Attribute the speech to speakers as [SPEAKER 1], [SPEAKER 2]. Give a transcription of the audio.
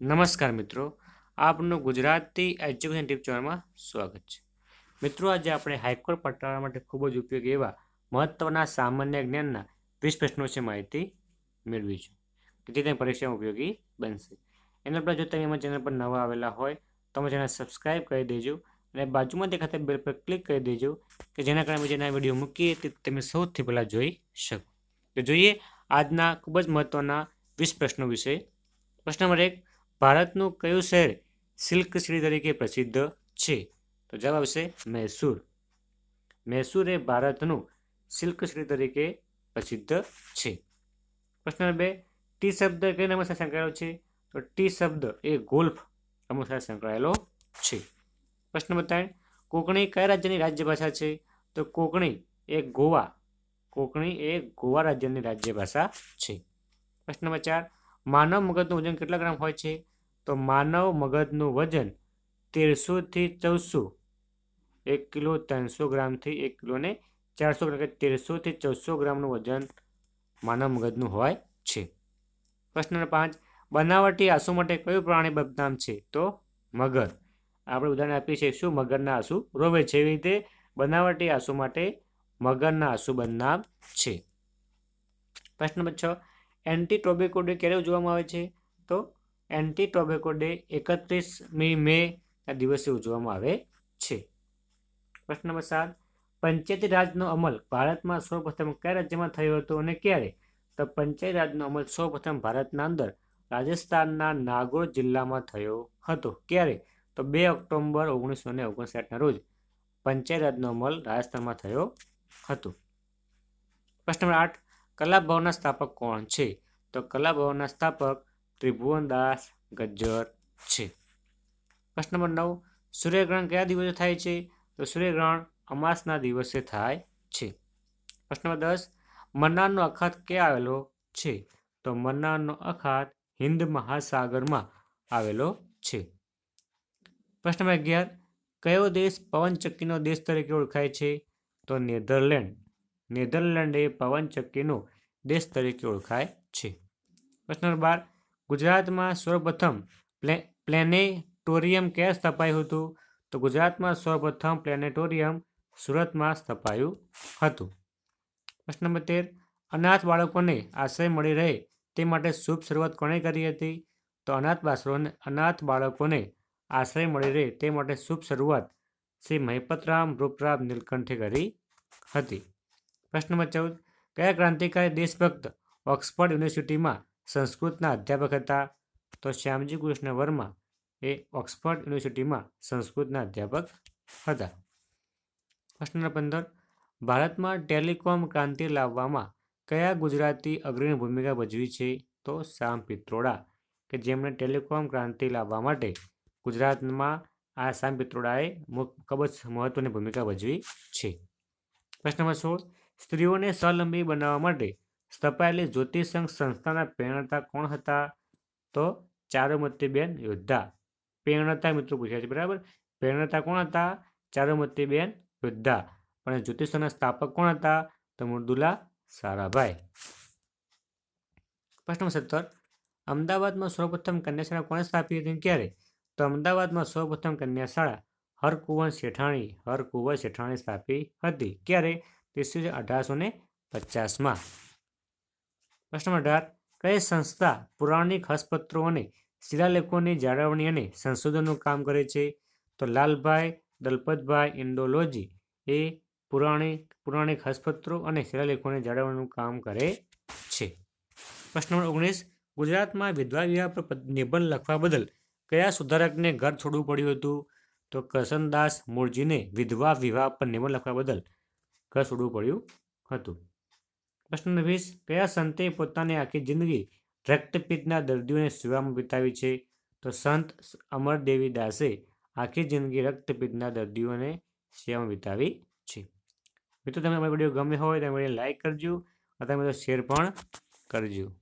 [SPEAKER 1] નમસ્કાર મિત્રો, આપનું ગુજરાતી એજ્યુકેશન ટીપ ચેનલમાં સ્વાગત છે. મિત્રો, આજે આપણે હાઈકોર્ટ પટાળવા માટે ખૂબ જ ઉપયોગી એવા મહત્ત્વના સામાન્ય જ્ઞાનના વીસ પ્રશ્નો છે માહિતી મેળવીશું. કે જે તેની પરીક્ષામાં ઉપયોગી બનશે. એના પર જો તમે અમારા ચેનલ પર નવા આવેલા હોય, તો અમે ચેનલ સબસ્ક્રાઈબ કરી દેજો અને બાજુમાં દેખાતા બેલ પર ક્લિક કરી દેજો, કે જેના કારણે અમે જેના વીડિયો મૂકીએ તે તમે સૌથી પહેલાં જોઈ શકો. તો જોઈએ આજના ખૂબ જ મહત્ત્વના વીસ પ્રશ્નો વિશે. પ્રશ્ન નંબર એક ભારતનું કયું શહેર સિલ્ક સિટી તરીકે પ્રસિદ્ધ છે? તો જવાબ આવશે મૈસૂર. મૈસૂર એ ભારતનું સિલ્ક સિટી તરીકે પ્રસિદ્ધ છે. પ્રશ્ન નંબર બે, ટી શબ્દ કઈ નામ સાથે સંકળાયેલો છે? તો ટી શબ્દ એ ગોલ્ફ રમત સાથે સંકળાયેલો છે. પ્રશ્ન નંબર ત્રણ, કોકણી કયા રાજ્યની રાજ્ય ભાષા છે? તો કોકણી એ ગોવા, કોકણી એ ગોવા રાજ્યની રાજ્ય ભાષા છે. પ્રશ્ન નંબર ચાર, માનવ મગજનું વજન કેટલા ગ્રામ હોય છે? તો માનવ મગજનું વજન તેરસોથી ચૌદસો. એક કિલો ત્રણસો ગ્રામથી એક કિલો ને ચારસો ગ્રામ તેરસોથી ચૌદસો ગ્રામનું વજન માનવ મગજનું હોય છે. પ્રશ્ન નંબર પાંચ, બનાવટી આંસુ માટે કયું પ્રાણી બદનામ છે? તો મગર. આપણે ઉદાહરણ આપીએ છીએ શું મગરના આંસુ? રોવે છે. એવી રીતે બનાવટી આંસુ માટે મગરના આંસુ બદનામ છે. પ્રશ્ન નંબર છ એન્ટી ટોબેકો ડે ક્યારે ઉજવવામાં આવે છે? તો એન્ટી ટોબેકો ડે એકત્રીસમી મે ના દિવસે ઉજવવામાં આવે છે. પ્રશ્ન નંબર સાત, પંચાયતી રાજનો અમલ ભારતમાં સૌપ્રથમ કયા રાજ્યમાં થયો હતો અને ક્યારે? તો પંચાયત રાજનો અમલ સૌપ્રથમ ભારતના અંદર રાજસ્થાનના નાગોર જિલ્લામાં થયો હતો. ક્યારે? તો બે ઓક્ટોબર ઓગણીસો ને ઓગણસાઠના રોજ પંચાયત રાજનો અમલ રાજસ્થાનમાં થયો હતો. પ્રશ્ન નંબર આઠ, કલા ભવનના સ્થાપક કોણ છે? તો કલા ભવનના સ્થાપક ત્રિભુવનદાસ ગજ્જર છે. પ્રશ્ન નંબર નવ, સૂર્યગ્રહણ કયા દિવસે થાય છે? તો સૂર્યગ્રહણ અમાસના દિવસે થાય છે. પ્રશ્ન નંબર દસ, મન્નારનો અખાત ક્યાં આવેલો છે? તો મન્નારનો અખાત હિન્દ મહાસાગરમાં આવેલો છે. પ્રશ્ન નંબર અગિયાર, કયો દેશ પવનચક્કીનો દેશ તરીકે ઓળખાય છે? તો નેધરલેન્ડ. નેધરલેન્ડ એ પવનચક્કીનો દેશ તરીકે ઓળખાય છે. પ્રશ્ન નંબર બાર ગુજરાતમાં સર્વપ્રથમ પ્લે, પ્લેનેટોરિયમ ક્યાં સ્થપાયું હતું? તો ગુજરાતમાં સર્વપ્રથમ પ્લેનેટોરિયમ સુરતમાં સ્થપાયું હતું. પ્રશ્ન નંબર તેર. અનાથ બાળકોને આશ્રય મળી રહે તે માટે શુભ શરૂઆત કોણે કરી હતી? તો અનાથ બાળકોને અનાથ બાળકોને આશ્રય મળી રહે તે માટે શુભ શરૂઆત શ્રી મહિપતરામ રૂપરામ નીલકંઠે કરી હતી. પ્રશ્ન નંબર ચૌદ. કયા ક્રાંતિકારી દેશભક્ત ઓક્સફર્ડ યુનિવર્સિટીમાં સંસ્કૃતના અધ્યાપક હતા. તો શ્યામજી કૃષ્ણ વર્મા એ ઓક્સફર્ડ યુનિવર્સિટીમાં સંસ્કૃતના અધ્યાપક હતા. પ્રશ્ન નંબર પંદર. ભારતમાં ટેલિકોમ ક્રાંતિ લાવવામાં કયા ગુજરાતી અગ્રણી ભૂમિકા ભજવી છે? તો શ્યામ પિત્રોડા, કે જેમણે ટેલિકોમ ક્રાંતિ લાવવા માટે ગુજરાતમાં આ શ્યામ પિત્રોડાએ ખૂબ જ મહત્વની ભૂમિકા ભજવી છે. પ્રશ્ન નંબર સોળ. સ્ત્રીઓને સ્વલંબી બનાવવા માટે સ્થપાયેલી જ્યોતિષંઘ સંસ્થાના પ્રેરણતા કોણ હતા? તો ચારુમતીબેન યોદ્ધા. પ્રેરણતા મિત્રો પૂછ્યા છે, બરાબર? પ્રેરણતા કોણ હતા? ચારુમતીબેન યોદ્ધા. પણ જ્યોતિષના સ્થાપક કોણ હતા? તો મૃદુલા સારાભાઈ. પ્રશ્ન સત્તર. અમદાવાદમાં સૌપ્રથમ કન્યાશાળા કોણે સ્થાપી હતી ક્યારે? તો અમદાવાદમાં સૌપ્રથમ કન્યાશાળા હરકુંવર શેઠાણી હરકુંવર શેઠાણી સ્થાપી હતી. ક્યારે? ઈસવી અઢારસો ને પચાસમાં. પ્રશ્ન અઢાર, કઈ સંસ્થા પુરાણિક હસ્તપત્રો અને શિલાલેખોની જાળવણી અને સંશોધનનું કામ કરે છે? તો લાલભાઈ દલપતભાઈ ઇન્ડોલોજી એ પુરાણિક પુરાણિક હસ્તપત્રો અને શિલાલેખોને જાળવણીનું કામ કરે છે. પ્રશ્ન નંબર ઓગણીસ, ગુજરાતમાં વિધવા વિવાહ પર નિબંધ લખવા બદલ કયા સુધારકને ઘર છોડવું પડ્યું હતું? તો કરસનદાસ મૂળજીને વિધવા વિવાહ પર નિબંધ લખવા બદલ ઘર છોડવું પડ્યું હતું. પ્રશ્ન વીસ, કયા સંતે પોતાની આખી જિંદગી રક્તપિત્તના દર્દીઓને સેવામાં વિતાવી છે? તો સંત અમરદેવી દાસે આખી જિંદગી રક્તપિત્તના દર્દીઓને સેવામાં વિતાવી છે. મિત્રો તમે અમારો વીડિયો ગમે હોય તો વીડિયો લાઈક કરજો અથવા મિત્રો શેર પણ કરજો.